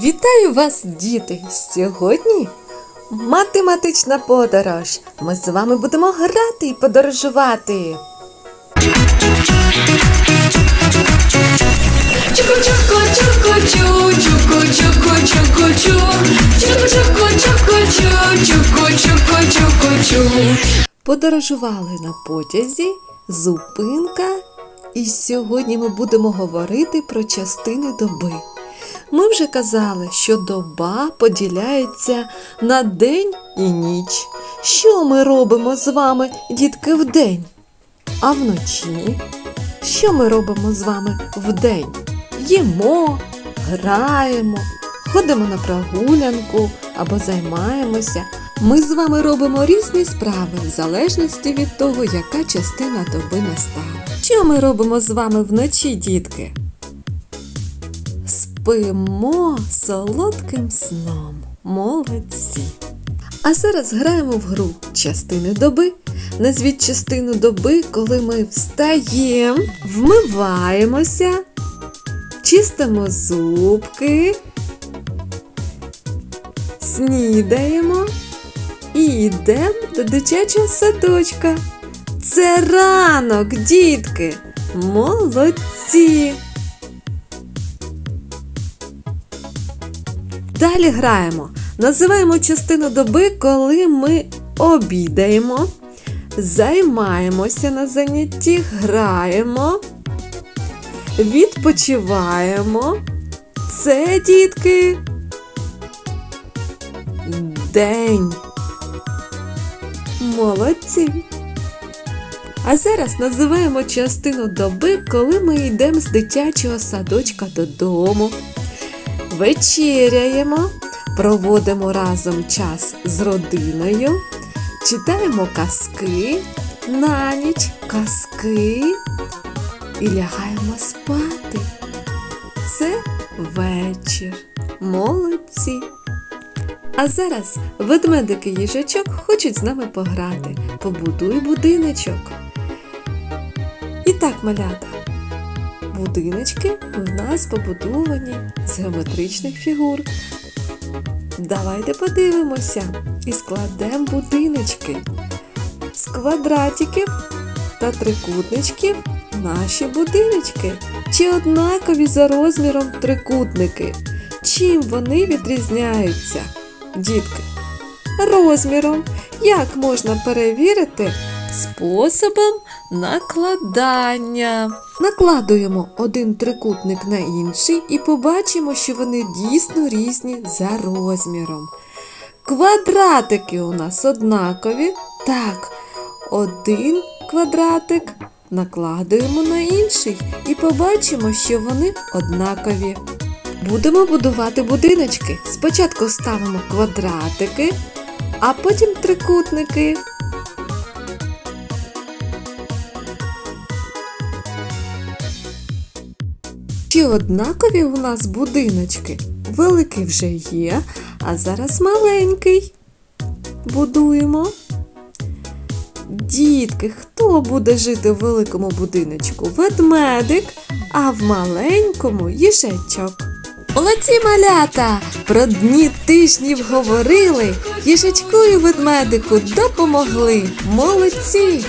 Вітаю вас, діти! Сьогодні математична подорож. Ми з вами будемо грати і подорожувати. Подорожували на потязі, зупинка, і сьогодні ми будемо говорити про частини доби. Ми вже казали, що доба поділяється на день і ніч. Що ми робимо з вами, дітки, вдень? А вночі? Що ми робимо з вами вдень? Їмо, граємо, ходимо на прогулянку або займаємося. Ми з вами робимо різні справи в залежності від того, яка частина доби настала. Що ми робимо з вами вночі, дітки? Спимо солодким сном. Молодці. А зараз граємо в гру частини доби. Назвіть частину доби, коли ми встаємо, вмиваємося, чистимо зубки, снідаємо і йдемо до дитячого садочка. Це ранок, дітки! Молодці! Далі граємо. Називаємо частину доби, коли ми обідаємо, займаємося на занятті, граємо, відпочиваємо. Це, дітки, день. Молодці. А зараз називаємо частину доби, коли ми йдемо з дитячого садочка додому вечеряємо, проводимо разом час з родиною, читаємо казки, на ніч казки і лягаємо спати. Це вечір. Молодці. А зараз ведмедики їжачок хочуть з нами пограти. Побудуй будиночок. І так, малята. Будиночки в нас побудовані з геометричних фігур. Давайте подивимося і складемо будиночки з квадратиків та трикутничків наші будиночки. Чи однакові за розміром трикутники? Чим вони відрізняються, дітки? Розміром. Як можна перевірити? Способом накладання. Накладуємо один трикутник на інший і побачимо, що вони дійсно різні за розміром. Квадратики у нас однакові. Так, один квадратик накладуємо на інший і побачимо, що вони однакові. Будемо будувати будиночки. Спочатку ставимо квадратики, а потім трикутники. Чи однакові у нас будиночки? Великий вже є, а зараз маленький. Будуємо. Дітки, хто буде жити в великому будиночку? Ведмедик, а в маленькому їжачок. Молодці малята! Про дні тижнів говорили, їжачку і ведмедику допомогли. Молодці!